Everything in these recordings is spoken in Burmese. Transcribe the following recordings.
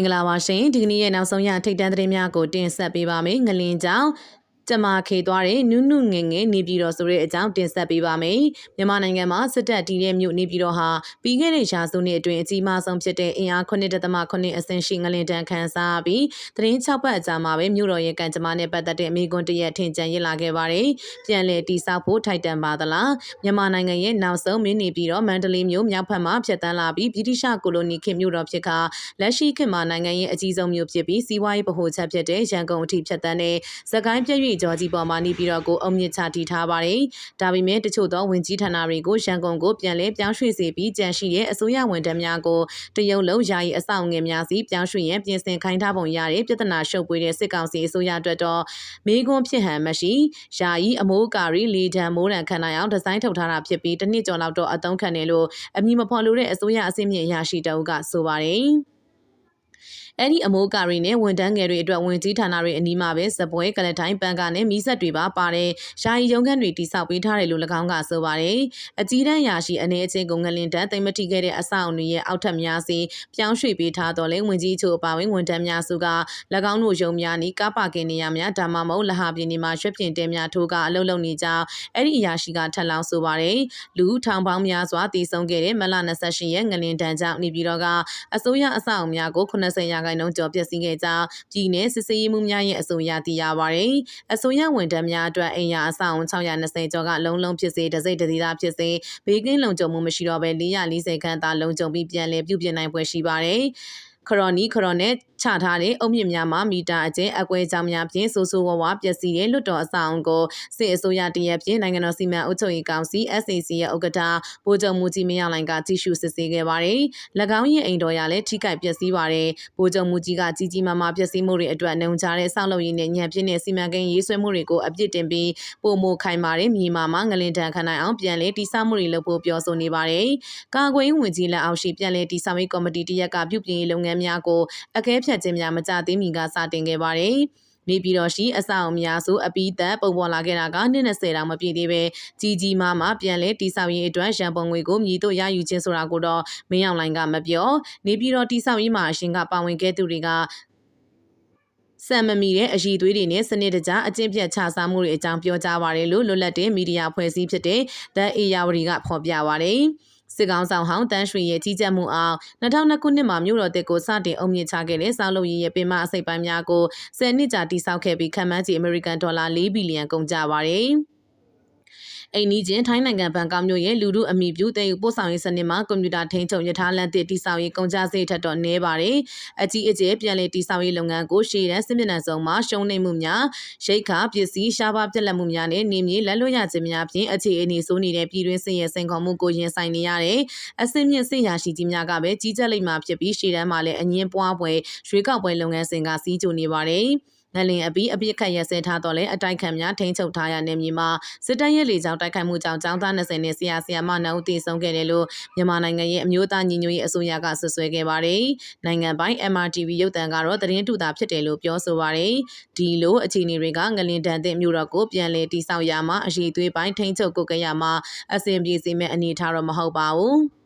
င်္ဂလာပါရှင်ဒီကနေ့ရဲ့နောက်ဆုံးရထိတ်တန့်သတင်းများကိုတင်ဆက်ပေးပါမယ်ငလင်ကြောင် ကျမခေသွားတဲ့နုနုငငယ်နေပြည်တော်ဆိုတဲ့အကြောင်းတင်ဆက်ပေးပါမယ်မြန်မာနိုင်ငံမှာစစ်တပ်တည်တဲ့မြို့နေပြည်တော်ဟာပြီးခဲ့တဲ့ရာစုနှစ်အတွင်းအကြီးမားဆုံးဖြစ်တဲ့အင်အား9.9အဆင့်ရှိငလင်တန်းခန်းစားပြီးသတင်း6ပတ်အကြာမှာပဲမြို့တော်ရဲ့ကံကြမ္မာနဲ့ပတ်သက်တဲ့အမိကွန်းတရက်ထင်ကြံရစ်လာခဲ့ပါတယ်ပြန်လည်တိစောက်ဖို့ထိုက်တန်ပါသလားမြန်မာနိုင်ငံရဲ့နောက်ဆုံးမင်းနေပြည်တော်မန္တလေးမြို့မြောက်ဘက်မှာဖြတ်တန်းလာပြီးဗြိတိရှကိုလိုနီခေတ်မြို့တော်ဖြစ်ကလက်ရှိခေတ်မှာနိုင်ငံရဲ့အကြီးဆုံးမြို့ဖြစ်ပြီးစီးပွားရေးဗဟိုချက်ဖြစ်တဲ့ရန်ကုန်အထိဖြတ်တန်းတဲ့စကိုင်းပြည့်ရွေကျော်ကြီးပေါ်မှာနေပြည်တော်ကိုအုံမြင့်ချတီထားပါတယ်။ဒါပေမဲ့တချို့သောဝင်ကြီးဌာနတွေကိုရန်ကုန်ကိုပြန်လည်ပြောင်းရွှေ့စေပြီးကြန့်ရှိတဲ့အစိုးရဝန်ထမ်းများကိုတရုတ်လုံးယာယီအဆောင်ငယ်များစီပြောင်းရွှေ့ရန်ပြင်ဆင်ခိုင်းထားပုံရတဲ့ပြဿနာရှုပ်ပွေးတဲ့စစ်ကောင်စီအစိုးရအတွက်တော့မေးခွန်းဖြစ်ဟန်မရှိယာယီအမိုးကာရီလီဒန်မိုးရန်ခံနိုင်အောင်ဒီဇိုင်းထုတ်ထားတာဖြစ်ပြီးတစ်နှစ်ကျော်လောက်တော့အသုံးခံတယ်လို့အမည်မဖော်လို့တဲ့အစိုးရအစည်းအမြင့်အရာရှိတအုပ်ကဆိုပါတယ်။ အဲ့ဒီအမိုးကာရီနဲ့ဝန်တန်းငယ်တွေအတွက်ဝင်ကြီးဌာနတွေအနီးမှာပဲစပွဲကလထိုင်းပန်ကနဲ့မီးဆက်တွေပါပါတယ်ရှာယီရုံးခန်းတွေတိစောက်ပေးထားတယ်လို့၎င်းကဆိုပါတယ်အကြီးတန်းရာရှိအနေအချင်းကိုငလင်တန်းသိမ့်မတိခဲ့တဲ့အဆောက်အဦတွေရဲ့အောက်ထပ်များစီပြောင်းရွှေ့ပေးထားတော့လဲဝင်ကြီးချို့အပါဝင်ဝန်တန်းများစုက၎င်းတို့ရုံများနီးကားပါကင်နေရများဒါမှမဟုတ်လဟာပြည်နေမှာရွှေပြင်တဲများထိုးကအလုံးလုံးနေကြအဲ့ဒီအရာရှိကထပ်လောင်းဆိုပါတယ်လူထောင်ပေါင်းများစွာတည်ဆုံခဲ့တဲ့မလ28ရက်ငလင်တန်းကြောင့်နေပြည်တော်ကအစိုးရအဆောက်အဦများကို80ရာခိုင်နှုန်းကျော်ပျက်စီးခဲ့ကြောင်းပြည်내စစ်ဆေးရေးမှုများရဲ့အဆိုအရသိရပါတယ်။အဆိုရဝန်ထမ်းများအတွက်အိမ်ယာအဆောက်အုံ620ကျော်ကလုံးလုံးဖြစ်စေတစိမ့်တတိသားဖြစ်စေဘေးကင်းလုံခြုံမှုမရှိတော့ဘဲ440ခန်းသာလုံခြုံပြီးပြန်လည်ပြုပြင်နိုင်ပွဲရှိပါတယ်။ ခရော်နီခရော်နဲ့ချထားတဲ့အုတ်မြစ်များမှာမီတာအကျဉ်အကွဲကြောင်များဖြင့်ဆိုးဆိုးဝါးဝါပျက်စီးတဲ့လွတ်တော်အဆောင်ကိုစစ်အစိုးရတရက်ဖြင့်နိုင်ငံတော်စီမံအုပ်ချုပ်ရေးကောင်စီ SAC ရဲ့ဥက္ကဋ္ဌဗိုလ်ချုပ်မူကြီးမင်းအောင်လှိုင်ကကြီးစုစစ်ဆေးခဲ့ပါတယ်။၎င်းရဲ့အိမ်တော်ရလည်းထိခိုက်ပျက်စီးပါတယ်။ဗိုလ်ချုပ်မူကြီးကကြီးကြီးမားမားပျက်စီးမှုတွေအတွက်နှုံချတဲ့ဆောက်လုပ်ရေးနဲ့ညံပြင်းတဲ့စီမံကိန်းရေးဆွဲမှုတွေကိုအပြစ်တင်ပြီးပုံမိုခိုင်မာတဲ့မြေမာမှာငလင်တန်ခံနိုင်အောင်ပြန်လည်တိစောက်မှုတွေလုပ်ဖို့ပြောဆိုနေပါတယ်။ကာကွယ်ဝင်ကြီးလက်အောက်ရှိပြန်လည်တိစောက်ရေးကော်မတီတရက်ကပြုပြင်ရေးလုပ်ငန်းများကိုအကဲဖြတ်ခြင်းများမကြသေးမီကစတင်ခဲ့ပါတယ်။နေပြည်တော်ရှိအဆောက်အဦများဆိုအပီးသက်ပုံပေါ်လာခဲ့တာကနှစ်20တောင်မပြည့်သေးပဲကြီးကြီးမားမားပြန်လဲတိဆောက်ရေးအတွက်ရန်ပုံငွေကိုမြည်တို့ရယူခြင်းဆိုတာကိုတော့မင်းအောင်လိုင်ကမပြောနေပြည်တော်တိဆောက်ရေးမှာအရှင်ကပါဝင်ခဲ့သူတွေကစံမမီတဲ့အည်သွေးတွေနဲ့စနစ်တကျအကျင့်ပြတ်ချစားမှုတွေအကြောင်းပြောကြားပါတယ်လို့လွတ်လပ်တဲ့မီဒီယာဖွဲ့စည်းဖြစ်တဲ့ The AYawari ကဖော်ပြပါတယ်။ စစ်ကောင်ဆောင်ဟောင်းတန်းရွှေရဲ့ကြီးကြပ်မှုအောင်2002ခုနှစ်မှာမြို့တော်တစ်ကိုစတင်အုံမြင့်ချခဲ့တဲ့စောက်လုပ်ရေးရဲ့ပင်မအစိပ်ပိုင်းများကို10နှစ်ကြာတိစောက်ခဲ့ပြီးခန့်မှန်းချေအမေရိကန်ဒေါ်လာ4ဘီလီယံကုန်ကျပါတယ်။ အိမ်နီးချင်းထိုင်းနိုင်ငံဘန်ကောက်မြို့ရဲ့လူမှုအမိပြုတဲ့ယူပို့ဆောင်ရေးစနစ်မှာကွန်ပျူတာထိန်းချုပ်ရထားလမ်းသစ်တိစောက်ရေးကုန်ကျစရိတ်ထက်တော့နည်းပါတယ်။အကြီးအကျယ်ပြန်လည်တိစောက်ရေးလုပ်ငန်းကိုရှေ့တန်းစစ်မျက်နှာစုံမှာရှုံးနိမ့်မှုများရိတ်ခါပစ္စည်းရှားပါးပြက်လက်မှုများနဲ့နေမြေလက်လွတ်ရခြင်းများဖြင့်အခြေအနေဆိုးနေတဲ့ပြည်တွင်းစစ်ရဲ့စိန်ခေါ်မှုကိုရင်ဆိုင်နေရတဲ့အဆင့်မြင့်စစ်ရာရှိကြီးများကပဲကြီးကြပ်လိမ့်မှာဖြစ်ပြီးရှေ့တန်းမှာလည်းအငင်းပွားပွဲရွေးကောက်ပွဲလုပ်ငန်းစဉ်ကစီးကြိုနေပါတယ်။ ငလင်အပြီးအပြစ်ခတ်ရစဲထားတော့လဲအတိုက်ခံများထိန်းချုပ်ထားရတဲ့မြေမှာစစ်တပ်ရဲ့လေကြောင်းတိုက်ခိုက်မှုကြောင့်ចောင်းသား20နဲ့ဆရာဆရာမနှုတ်တည်ဆုံးခဲ့တယ်လို့မြန်မာနိုင်ငံရဲ့အမျိုးသားညီညွတ်ရေးအစိုးရကဆွဆွဲခဲ့ပါတယ်။နိုင်ငံပိုင် MRTV ရုပ်သံကတော့သတင်းတူတာဖြစ်တယ်လို့ပြောဆိုပါတယ်။ဒီလိုအခြေအနေတွေကငလင်တန်တဲ့မြို့တော်ကိုပြန်လည်တိစောက်ရမှာအရေးသွေးပိုင်းထိန်းချုပ်ကုတ်ကရမှာအစဉ်ပြေစေမဲ့အနေထားတော့မဟုတ်ပါဘူး။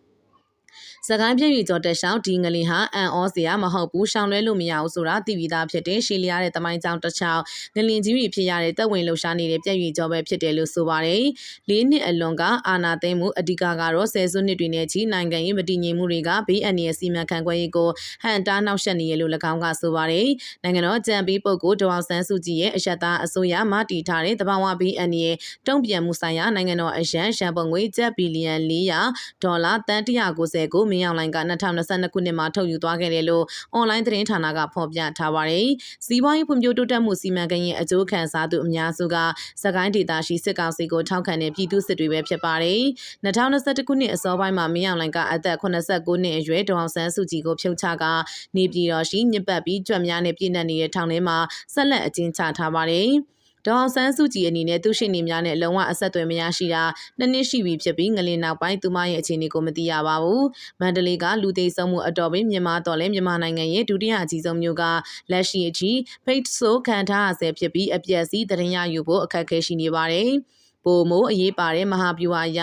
စကိုင်းပြည့်ရီကျော်တက်ရှောင်းဒီငလင်ဟာအန်ဩစရာမဟုတ်ဘူးရှောင်လွဲလို့မရဘူးဆိုတာသိပြီးသားဖြစ်တဲ့ရှီလျားတဲ့တမိုင်းကြောင်တစ်ချောင်းငလင်ကြီးရီဖြစ်ရတဲ့တပ်ဝင်လှူရှားနေတဲ့ပြည့်ရီကျော်ပဲဖြစ်တယ်လို့ဆိုပါတယ်လေးနှစ်အလွန်ကအာနာသိမ်းမှုအဓိကကတော့ဆယ်စုနှစ်တွေနဲ့ချီနိုင်ငံရေးမတည်ငြိမ်မှုတွေကဘေးအန္တရာယ်စီမံခန့်ခွဲရေးကိုဟန်တားနှောက်ယှက်နေရလို့၎င်းကဆိုပါတယ်နိုင်ငံတော်ကြံပြီးပုဂ္ဂိုလ်ဒေါအောင်ဆန်းစုကြည်ရဲ့အယက်သားအစိုးရမှတည်ထားတဲ့တဘာဝဘေးအန္တရာယ်တုံ့ပြန်မှုဆိုင်ရာနိုင်ငံတော်အရန်ရှံပုံငွေကျပ်ဘီလီယံ400ဒေါ်လာတန်190ကိုမင်းအောင်လိုင်က2022ခုနှစ်မှာထုတ်ယူသွားခဲ့တယ်လို့အွန်လိုင်းသတင်းဌာနကဖော်ပြထားပါတယ်။စီးပွားရေးဖွံ့ဖြိုးတိုးတက်မှုစီမံကိန်းရဲ့အကျိုးခံစားသူအများစုကစကိုင်းဒေသရှိစစ်ကောင်စီကိုထောက်ခံတဲ့ပြည်သူစစ်တွေပဲဖြစ်ပါတယ်။2021ခုနှစ်အစောပိုင်းမှာမင်းအောင်လိုင်ကအသက်89နှစ်အရွယ်ဒေါအောင်ဆန်းစုကြည်ကိုဖြုတ်ချကနေပြည်တော်ရှိညစ်ပတ်ပြီးကြွက်များနဲ့ပြည်내နေတဲ့ထောင်ထဲမှာဆက်လက်အကျဉ်းချထားပါတယ်။ ဒေါအောင်ဆန်းစုကြည်အနေနဲ့သူရှိနေများနဲ့လုံးဝအဆက်အသွယ်မရရှိတာနှစ်နှစ်ရှိပြီဖြစ်ပြီးငလင်နောက်ပိုင်းသူမရဲ့အခြေအနေကိုမသိရပါဘူး။မန္တလေးကလူသိဆုံးမှုအတော်ပင်မြန်မာတော်လဲမြန်မာနိုင်ငံရဲ့ဒုတိယအကြီးဆုံးမြို့ကလက်ရှိအကြီးဖိတ်ဆိုးခံထားရဆဲဖြစ်ပြီးအပြက်စီးတရင်ရယူဖို့အခက်အခဲရှိနေပါတယ်။ပိုမိုအရေးပါတဲ့မဟာဗျူဟာအရ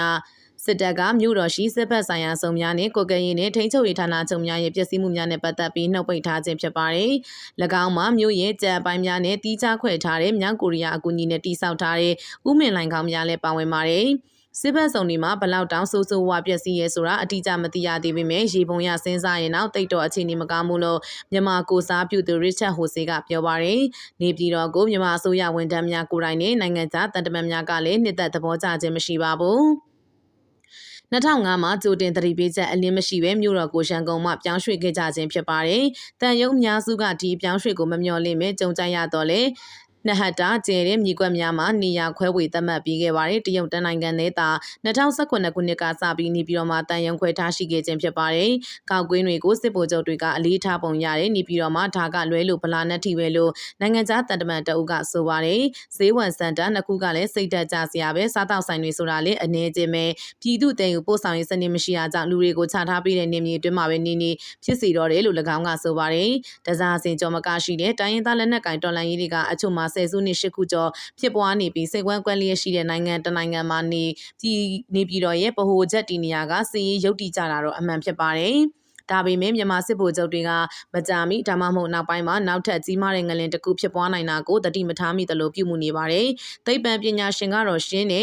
စစ်တပ်ကမြို့တော်ရှိစစ်ဘက်ဆိုင်ရာစုံများနဲ့ကိုကရင်နဲ့ထိန်းချုပ်ရေးဌာနချုပ်များရဲ့ပျက်စီးမှုများနဲ့ပတ်သက်ပြီးနှုတ်ပိတ်ထားခြင်းဖြစ်ပါတယ်။၎င်းမှာမြို့ရဲ့ကြံပိုင်းများနဲ့တီးခြားခွဲထားတဲ့မြောက်ကိုရီးယားအကူအညီနဲ့တိစောက်ထားတဲ့ဥမင်လိုင်ခေါင်းများလည်းပါဝင်ပါတယ်။စစ်ဘက်စုံဒီမှာဘလောက်တောင်ဆိုးဆိုးဝါးပျက်စီးရဲဆိုတာအတိအကျမသိရသေးပေမဲ့ရေပုံရစဉ်းစားရင်တော့တိတ်တော့အခြေအနေမကောင်းဘူးလို့မြန်မာကိုစားပြုသူရစ်ချက်ဟိုဆေကပြောပါရယ်နေပြည်တော်ကိုမြန်မာအစိုးရဝန်ထမ်းများကိုယ်တိုင်နဲ့နိုင်ငံခြားတန်တမန်များကလည်းနှစ်သက်သဘောကျခြင်းမရှိပါဘူး 2005မှာကြိုတင်သတိပေးချက်အလင်းမရှိဘဲမြို့တော်ကိုရှန်ကုံမှပြောင်းရွှေ့ခဲ့ကြခြင်းဖြစ်ပါတယ်။တန်ယုံအများစုကဒီပြောင်းရွှေ့ကိုမမျှော်လင့်ပဲကြုံကြရတော့လေ နဟတ်တာကျဲတဲ့မြေကွက်များမှာနေရာခွဲဝေသတ်မှတ်ပြီးခဲ့ပါတယ်တရုတ်တနိုင်ငံနဲ့သာ2019ခုနှစ်ကစပြီးနေပြည်တော်မှာတန်ရုံခွဲထားရှိခဲ့ခြင်းဖြစ်ပါတယ်ကောက်ကွင်းတွေကိုစစ်ဗိုလ်ချုပ်တွေကအလေးထားပုံရတယ်နေပြည်တော်မှာဒါကလွဲလို့ဗလာနဲ့ထိပဲလို့နိုင်ငံခြားတန်တမန်တအုပ်ကဆိုပါတယ်ဈေးဝန်စင်တာနှစ်ခုကလည်းစိတ်သက်ကြစရာပဲစားတောက်ဆိုင်တွေဆိုတာလည်းအနေချင်းပဲပြည်သူတဲကိုပို့ဆောင်ရေးစနစ်မရှိတာကြောင့်လူတွေကိုချထားပေးတဲ့နေမြေအတွင်းမှာပဲနေနေဖြစ်စီတော့တယ်လို့၎င်းကဆိုပါတယ်တစားစင်ကြော်မကရှိတဲ့တိုင်းရင်းသားလက်နက်ကင်တော်လှန်ရေးတွေကအချို့မှာဆယ်စုနှစ်ရှစ်ခုကျော်ဖြစ်ပွားနေပြီးစိတ်ကွမ်းကွက်လျက်ရှိတဲ့နိုင်ငံတနိုင်ငံမှာနေပြည်နေပြည်တော်ရဲ့ဗဟိုချက်တီနေရာကစီရေးရုပ်တည်ကြတာတော့အမှန်ဖြစ်ပါတယ်ဒါပေမဲ့မြန်မာစစ်ဗိုလ်ချုပ်တွေကမကြာမီဒါမှမဟုတ်နောက်ပိုင်းမှာနောက်ထပ်ကြီးမားတဲ့ငလင်တစ်ခုဖြစ်ပွားနိုင်တာကိုတတိမထားမိသလိုပြုမှုနေပါတယ်။သိပ္ပံပညာရှင်ကတော့ရှင်းနေ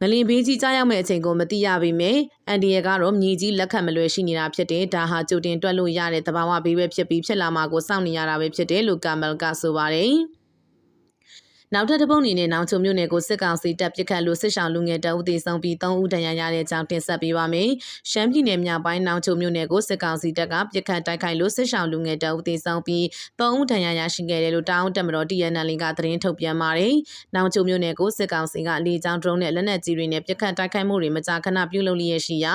ငလင်ဘေးကြီးကြားရောက်မဲ့အချိန်ကိုမသိရပေမဲ့အန်ဒီရကတော့မြေကြီးလက်ခံမလွယ်ရှိနေတာဖြစ်တယ်ဒါဟာကြိုတင်တွက်လို့ရတဲ့သဘာဝဘေးပဲဖြစ်ပြီးဖြစ်လာမှာကိုစောင့်နေရတာပဲဖြစ်တယ်လို့ကာမယ်ကဆိုပါတယ် နောက်ထပ်တစ်ပုတ်အနေနဲ့နောင်ချုံမြို့နယ်ကိုစစ်ကောင်စီတပ်ပစ်ခတ်လို့စစ်ဆောင်လူငယ်တအုပ်သေဆုံးပြီး3ဦးဒဏ်ရာရတဲ့အကြောင်းတင်ဆက်ပေးပါမယ်။ရှမ်းပြည်နယ်မြောက်ပိုင်းနောင်ချုံမြို့နယ်ကိုစစ်ကောင်စီတပ်ကပစ်ခတ်တိုက်ခိုက်လို့စစ်ဆောင်လူငယ်တအုပ်သေဆုံးပြီး3ဦးဒဏ်ရာရရှိခဲ့တယ်လို့တောင်းတက်မတော် TNL ကသတင်းထုတ်ပြန်ပါတယ်။နောင်ချုံမြို့နယ်ကိုစစ်ကောင်စီကလေကြောင်းဒရုန်းနဲ့လက်နက်ကြီးတွေနဲ့ပစ်ခတ်တိုက်ခိုက်မှုတွေမကြာခဏပြုလုပ်လျက်ရှိရာ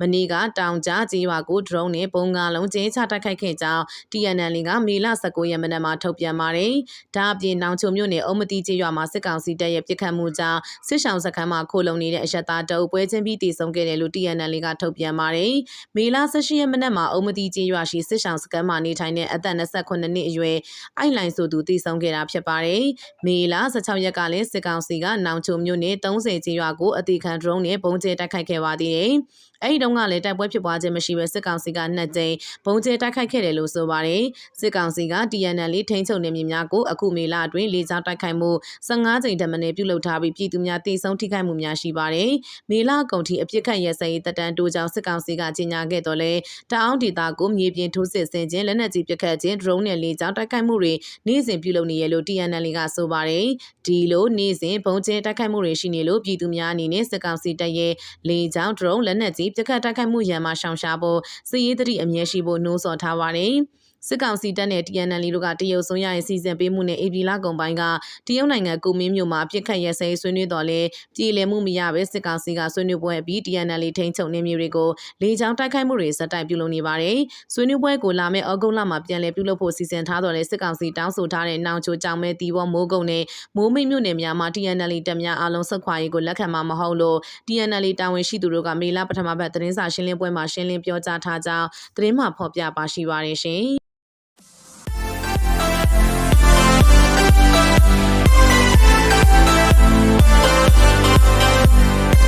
မနေ့ကတောင်ကြားကြီးရွာကိုဒရုန်းနဲ့ပုံငါလုံးကျင်းချတိုက်ခိုက်ခဲ့ကြောင်း TNL ကမေလ19ရက်နေ့မှာထုတ်ပြန်ပါတယ်။ဒါအပြင်နောင်ချုံမြို့နယ်အုံမတီကျေးရွာမှာစစ်ကောင်စီတပ်ရဲ့ပစ်ခတ်မှုကြောင့်စစ်ဆောင်စခန်းမှာခိုလုံနေတဲ့အရက်သားတအုပ်ပွဲချင်းပြီးတည်ဆုံခဲ့တယ်လို့ TNL ကထုတ်ပြန်ပါတယ်။မေလ18ရက်နေ့မှာအုံမတီကျေးရွာရှိစစ်ဆောင်စခန်းမှာနေထိုင်တဲ့အသက်28နှစ်အရွယ်အိုက်လိုင်းဆိုသူတည်ဆုံခဲ့တာဖြစ်ပါတယ်။မေလ16ရက်ကလည်းစစ်ကောင်စီကနောင်ချုံမြို့နယ်30ကျေးရွာကိုအတိခံဒရုန်းနဲ့ပုံကျဲတိုက်ခိုက်ခဲ့ပါသေးတယ်။အဲ့ဒီတုန်းကလည်းတိုက်ပွဲဖြစ်ပွားခြင်းမရှိဘဲစစ်ကောင်စီကနှစ်ကြိမ်ဘုံကျဲတိုက်ခိုက်ခဲ့တယ်လို့ဆိုပါတယ်စစ်ကောင်စီက TNL ထိန်းချုပ်နေမြေများကိုအခုမေလအတွင်းလေကြောင်းတိုက်ခိုက်မှု15ကြိမ်တမန်ပြုလုပ်ထားပြီးပြည်သူများတိဆုံးထိခိုက်မှုများရှိပါတယ်မေလကုန်ထိအပြစ်ခတ်ရစရေးတပ်တန်းတိုးကြောင့်စစ်ကောင်စီကကြီးညာခဲ့တော့လဲတအောင်းဒေတာကိုမြေပြင်ထိုးစစ်ဆင်ခြင်းလက်နက်ကြီးပစ်ခတ်ခြင်း drone နဲ့လေကြောင်းတိုက်ခိုက်မှုတွေနေ့စဉ်ပြုလုပ်နေရလို့ TNL ကဆိုပါတယ်ဒီလိုနေ့စဉ်ဘုံကျဲတိုက်ခိုက်မှုတွေရှိနေလို့ပြည်သူများအနေနဲ့စစ်ကောင်စီတပ်ရဲ့လေကြောင်း drone လက်နက်ကြီးပြစ်ခတ်တိုက်ခိုက်မှုရန်မှရှောင်ရှားဖို့စစ်ရေးတတိအမြဲရှိဖို့နှိုးဆော်ထားပါတယ်။ စစ်ကောင်စီတပ်နဲ့ TNL တို့ကတရုတ်ဆိုရရဲ့စီစဉ်ပေးမှုနဲ့ AB လကုန်ပိုင်းကတရုတ်နိုင်ငံကုမင်းမြို့မှာပြစ်ခတ်ရဲစဲဆွေးနွေးတော်လဲပြည်လည်မှုမရပဲစစ်ကောင်စီကဆွေးနွေးပွဲပြီး TNL ထိန်းချုပ်နေမျိုးတွေကိုလေကြောင်းတိုက်ခိုက်မှုတွေစတိုက်ပြုလုပ်နေပါတယ်။ဆွေးနွေးပွဲကိုလာမယ့်ဩဂုတ်လမှာပြန်လည်ပြုလုပ်ဖို့စီစဉ်ထားတော်လဲစစ်ကောင်စီတောင်းဆိုထားတဲ့နောင်ချိုကြောင်မဲတီဘောမိုးကုံနဲ့မိုးမိတ်မြို့နယ်များမှာ TNL တပ်များအလုံးစုခွာရေးကိုလက်ခံမှာမဟုတ်လို့ TNL တာဝန်ရှိသူတို့ကမေလပထမပတ်သတင်းစာရှင်းလင်းပွဲမှာရှင်းလင်းပြောကြားထားကြောင်းသတင်းမှဖော်ပြပါရှိပါတယ်ရှင်။